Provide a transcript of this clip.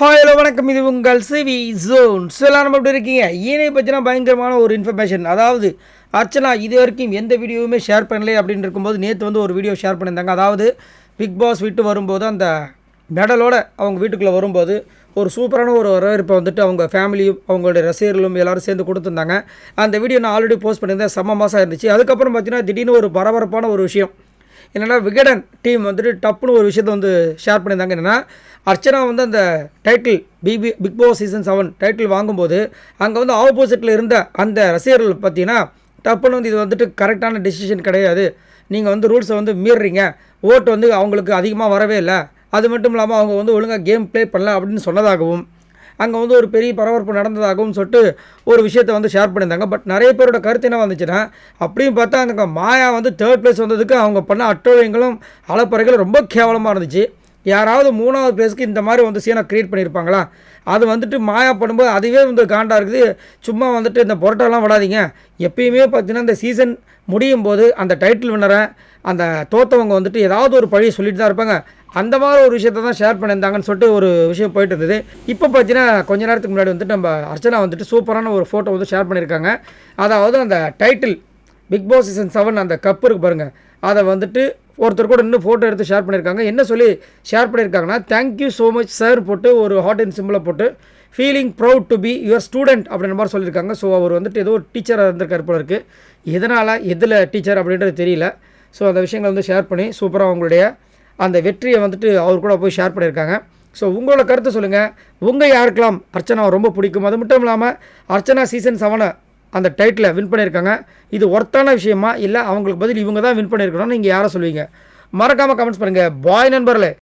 Hello வணக்கம். இது உங்கள் சிவி ஜோன். ஸோ எல்லாம் நம்ம எப்படி இருக்கீங்க? ஈனை பற்றினா பயங்கரமான ஒரு இன்ஃபர்மேஷன் அதாவது அர்ச்சனா இது வரைக்கும் எந்த வீடியோவுமே ஷேர் பண்ணலை அப்படின்னு இருக்கும்போது நேற்று வந்து ஒரு வீடியோ ஷேர் பண்ணியிருந்தாங்க. அதாவது பிக் பாஸ் விட்டு வரும்போது அந்த மெடலோட அவங்க வீட்டுக்குள்ளே வரும்போது ஒரு சூப்பரான ஒரு வரவேற்பை வந்துட்டு அவங்க ஃபேமிலியும் அவங்களுடைய ரசிகர்களும் எல்லோரும் சேர்ந்து கொடுத்துருந்தாங்க. அந்த வீடியோ நான் ஆல்ரெடி போஸ்ட் பண்ணியிருந்தேன். செம்ம மாதம் இருந்துச்சு. அதுக்கப்புறம் பார்த்தீங்கன்னா திடீர்னு ஒரு பரபரப்பான ஒரு விஷயம். என்னென்னா விகடன் டீம் வந்துட்டு டப்புன்னு ஒரு விஷயத்தை வந்து ஷேர் பண்ணியிருந்தாங்க. என்னென்னா அர்ச்சனா வந்து அந்த title BB Bigg Boss season seven title வாங்கும்போது அங்கே வந்து ஆப்போசிட்டில் இருந்த அந்த ரசிகர்கள் பார்த்தீங்கன்னா டப்புன்னு வந்து இது வந்துட்டு கரெக்டான டெசிஷன் கிடையாது. நீங்கள் வந்து ரூல்ஸை வந்து மீறுறீங்க ஓட்டு வந்து அவங்களுக்கு அதிகமாக வரவே இல்லை. அது மட்டும் இல்லாமல் அவங்க வந்து ஒழுங்காக கேம் ப்ளே பண்ணல அப்படின்னு சொன்னதாகவும் அங்கே வந்து ஒரு பெரிய பரபரப்பு நடந்ததாகவும் சொல்லிட்டு ஒரு விஷயத்தை வந்து ஷேர் பண்ணியிருந்தாங்க. பட் நிறைய பேரோட கருத்து என்ன வந்துச்சுன்னா அப்படியும் பார்த்தா அந்த மாயா வந்து தேர்ட் பிளேஸ் வந்ததுக்கு அவங்க பண்ண அட்டோழியங்களும் அலப்பறைகளும் ரொம்ப கேவலமாக இருந்துச்சு. யாராவது மூணாவது பேஸுக்கு இந்த மாதிரி வந்து சீனை க்ரியேட் பண்ணியிருப்பாங்களா? அது வந்துட்டு மாயா பண்ணும்போது அதுவே வந்து காண்டாக இருக்குது. சும்மா வந்துட்டு இந்த பொரோட்டாலாம் விடாதீங்க. எப்பயுமே பார்த்தீங்கன்னா இந்த சீசன் முடியும் போது அந்த டைட்டில் வின்னரை அந்த தோத்தவங்க வந்துட்டு ஏதாவது ஒரு பழியை சொல்லிட்டு தான் இருப்பாங்க. அந்த மாதிரி ஒரு விஷயத்த தான் ஷேர் பண்ணியிருந்தாங்கன்னு சொல்லிட்டு ஒரு விஷயம் போயிட்டு இருந்தது. இப்போ பார்த்தீங்கன்னா கொஞ்ச நேரத்துக்கு முன்னாடி வந்துட்டு நம்ம அர்ச்சனா வந்துட்டு சூப்பரான ஒரு ஃபோட்டோ வந்து ஷேர் பண்ணியிருக்காங்க. அதாவது அந்த title Bigg Boss season seven அந்த கப் இருக்கு பாருங்கள் அதை வந்துட்டு ஒருத்தர் கூட இன்னும் ஃபோட்டோ எடுத்து ஷேர் பண்ணியிருக்காங்க. என்ன சொல்லி ஷேர் பண்ணியிருக்காங்கன்னா தேங்க்யூ ஸோ மச் சார் போட்டு ஒரு ஹாட் அண்ட் சிம்பிளை போட்டு feeling proud to be your student அப்படின்ற மாதிரி சொல்லியிருக்காங்க. ஸோ அவர் வந்துட்டு ஏதோ ஒரு டீச்சராக இருந்திருக்காரு போல இருக்குது எதனால் எதில் டீச்சர் அப்படின்றது தெரியல. ஸோ அந்த விஷயங்களை வந்து ஷேர் பண்ணி சூப்பராக அவங்களுடைய அந்த வெற்றியை வந்துட்டு அவர் கூட போய் ஷேர் பண்ணியிருக்காங்க. ஸோ உங்களோட கருத்தை சொல்லுங்கள் உங்கள் யாருக்கெல்லாம் அர்ச்சனா ரொம்ப பிடிக்கும்? அது மட்டும் இல்லாமல் அர்ச்சனா சீசன் செவனை அந்த டைட்டில் வின் பண்ணியிருக்காங்க. இது ஒர்த்தான விஷயமா? இல்லை அவங்களுக்கு பதில் இவங்க தான் வின் பண்ணியிருக்கணும்னு நீங்கள் யாரை சொல்லுவீங்க? மறக்காமல் கமெண்ட்ஸ் பண்ணுங்கள் பாய் நண்பர்களே